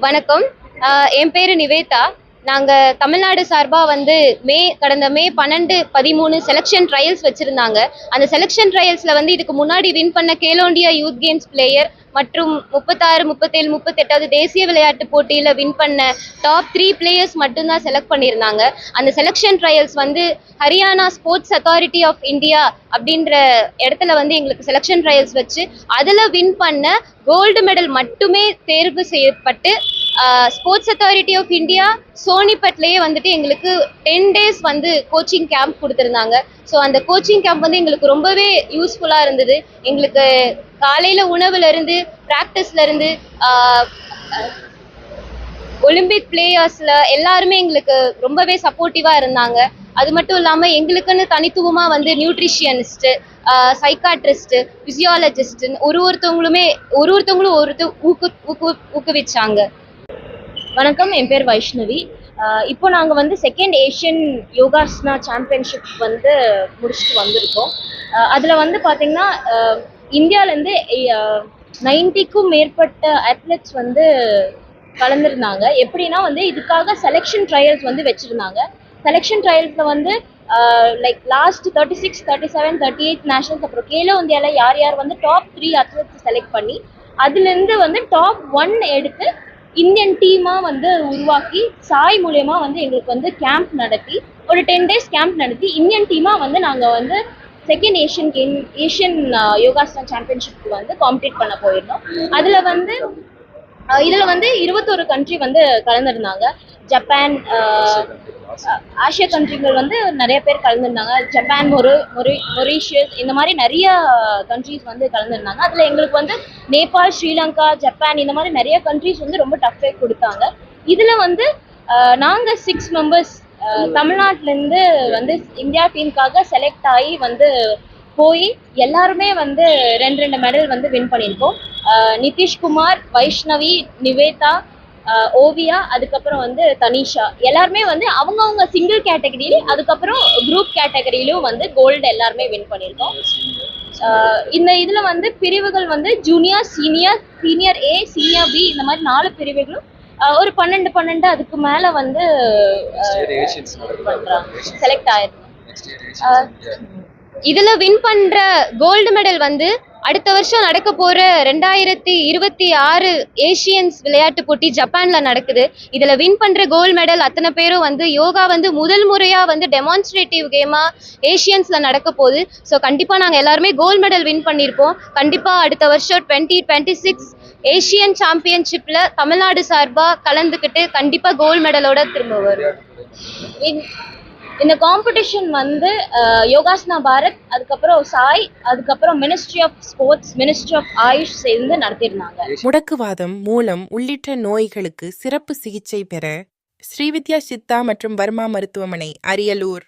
வணக்கம். ஆஹ் என் பேரு நிவேதா. நாங்கள் தமிழ்நாடு சார்பாக வந்து மே கடந்த மே பன்னெண்டு பதிமூணு செலெக்ஷன் ட்ரையல்ஸ் வச்சுருந்தாங்க. அந்த செலெக்ஷன் ட்ரையல்ஸில் வந்து இதுக்கு முன்னாடி வின் பண்ண கேலோ யூத் கேம்ஸ் பிளேயர் மற்றும் முப்பத்தாறு முப்பத்தேழு முப்பத்தெட்டாவது தேசிய விளையாட்டு போட்டியில் வின் பண்ண டாப் த்ரீ பிளேயர்ஸ் மட்டும்தான் செலக்ட் பண்ணியிருந்தாங்க. அந்த செலெக்ஷன் ட்ரையல்ஸ் வந்து Haryana sports authority of India அப்படின்ற இடத்துல வந்து எங்களுக்கு செலெக்ஷன் ட்ரையல்ஸ் வச்சு அதில் வின் பண்ண கோல்டு மெடல் மட்டுமே தேர்வு செய்யப்பட்டு ஸ்போர்ட்ஸ் அத்தாரிட்டி ஆஃப் இந்தியா சோனிபட்லேயே வந்துட்டு எங்களுக்கு டென் டேஸ் வந்து கோச்சிங் கேம்ப் கொடுத்துருந்தாங்க. ஸோ அந்த கோச்சிங் கேம்ப் வந்து எங்களுக்கு ரொம்பவே யூஸ்ஃபுல்லாக இருந்தது. எங்களுக்கு காலையில் உணவுலேருந்து ப்ராக்டிஸ்லேருந்து ஒலிம்பிக் பிளேயர்ஸில் எல்லாருமே எங்களுக்கு ரொம்பவே சப்போர்ட்டிவாக இருந்தாங்க. அது மட்டும் இல்லாமல் எங்களுக்குன்னு தனித்துவமாக வந்து நியூட்ரிஷியனிஸ்ட்டு சைக்காட்ரிஸ்ட்டு ஃபிசியாலஜிஸ்ட்டுன்னு ஒரு ஒருத்தவங்களுமே ஒரு ஒருத்தவங்களும் ஒருத்தர் ஊக்கு ஊக்கு ஊக்குவிச்சாங்க. வணக்கம் என் பேர் வைஷ்ணவி. இப்போ நாங்கள் வந்து செகண்ட் ஏஷியன் யோகாஸ்னா சாம்பியன்ஷிப் வந்து முடிச்சுட்டு வந்திருக்கோம். அதில் வந்து பார்த்தீங்கன்னா இந்தியாவிலேருந்து நைன்ட்டிக்கும் மேற்பட்ட அத்லெட்ஸ் வந்து கலந்துருந்தாங்க. எப்படின்னா வந்து இதுக்காக செலெக்ஷன் ட்ரையல்ஸ் வந்து வச்சுருந்தாங்க. செலெக்ஷன் ட்ரையல்ஸில் வந்து like last thirty six thirty seven thirty eight nationals அப்புறம் கேலோ இந்தியாவில் யார் யார் வந்து டாப் த்ரீ அத்லெட்ஸ் செலக்ட் பண்ணி அதுலேருந்து வந்து டாப் ஒன் எடுத்து இந்தியன் டீமாக வந்து உருவாக்கி சாய் மூலயமா வந்து எங்களுக்கு வந்து கேம்ப் நடத்தி ஒரு டென் டேஸ் கேம்ப் நடத்தி இந்தியன் டீமாக வந்து நாங்கள் வந்து second Asian game Asian Yogasana சாம்பியன்ஷிப்க்கு வந்து காம்பீட் பண்ண போயிருந்தோம். அதில் வந்து இதில் வந்து இருபத்தொரு கண்ட்ரி வந்து கலந்துருந்தாங்க. ஜப்பான் ஆசிய கண்ட்ரிகள் வந்து நிறைய பேர் கலந்துருந்தாங்க. ஜப்பான் மொரு மொரி மொரிஷியஸ் இந்த மாதிரி நிறைய கண்ட்ரிஸ் வந்து கலந்துருந்தாங்க. அதில் எங்களுக்கு வந்து நேபாள் ஸ்ரீலங்கா ஜப்பான் இந்த மாதிரி நிறைய கண்ட்ரிஸ் வந்து ரொம்ப டஃபே கொடுத்தாங்க. இதில் வந்து நாங்கள் சிக்ஸ் மெம்பர்ஸ் தமிழ்நாட்டிலேருந்து வந்து இந்தியா டீமுக்காக செலக்ட் ஆகி வந்து போய் எல்லாருமே வந்து ரெண்டு ரெண்டு மெடல் வந்து வின் பண்ணியிருக்கோம். நிதிஷ்குமார் வைஷ்ணவி நிவேதா ஓவியா அதுக்கப்புறம் வந்து தனிஷா. எல்லாருமே வந்து அவங்கவுங்க சிங்கிள் கேட்டகரி அதுக்கப்புறம் குரூப் கேட்டகரியிலும் வந்து கோல்டு எல்லாருமே வின் பண்ணியிருக்கோம். இந்த இதில் வந்து பிரிவுகள் வந்து junior senior senior A senior B இந்த மாதிரி நாலு பிரிவுகளும் ஒரு பன்னெண்டு பன்னெண்டு அதுக்கு மேலே வந்து செலக்ட் ஆயிருந்தோம் இதுல வின் பண்ற கோல்டு மெடல் வந்து அடுத்த வருஷம் நடக்க போற ரெண்டாயிரத்தி இருபத்தி ஆறு ஏசியன்ஸ் விளையாட்டு போட்டி ஜப்பான்ல நடக்குது. இதுல வின் பண்ற கோல்டு மெடல் அத்தனை பேரும் வந்து யோகா வந்து முதல் முறையா வந்து டெமான்ஸ்ட்ரேட்டிவ் கேமா ஏசியன்ஸ்ல நடக்க போகுது. ஸோ கண்டிப்பா நாங்க எல்லாருமே கோல்டு மெடல் வின் பண்ணியிருப்போம் கண்டிப்பா அடுத்த வருஷம் டுவெண்ட்டி டுவெண்ட்டி சிக்ஸ் ஏசியன் சாம்பியன்ஷிப்ல தமிழ்நாடு சார்பா கலந்துக்கிட்டு கண்டிப்பா கோல்டு மெடலோட திரும்ப வரும். இந்த- காம்படிஷன் வந்து யோகாசனா பாரத் அதுக்கப்புறம் சாய் அதுக்கப்புறம் ministry of sports ministry of AYUSH சேர்ந்து நடத்தியிருந்தாங்க. முடக்குவாதம் மூலம் உள்ளிட்ட நோய்களுக்கு சிறப்பு சிகிச்சை பெற ஸ்ரீவித்யா சித்தா மற்றும் வர்மா மருத்துவமனை அரியலூர்.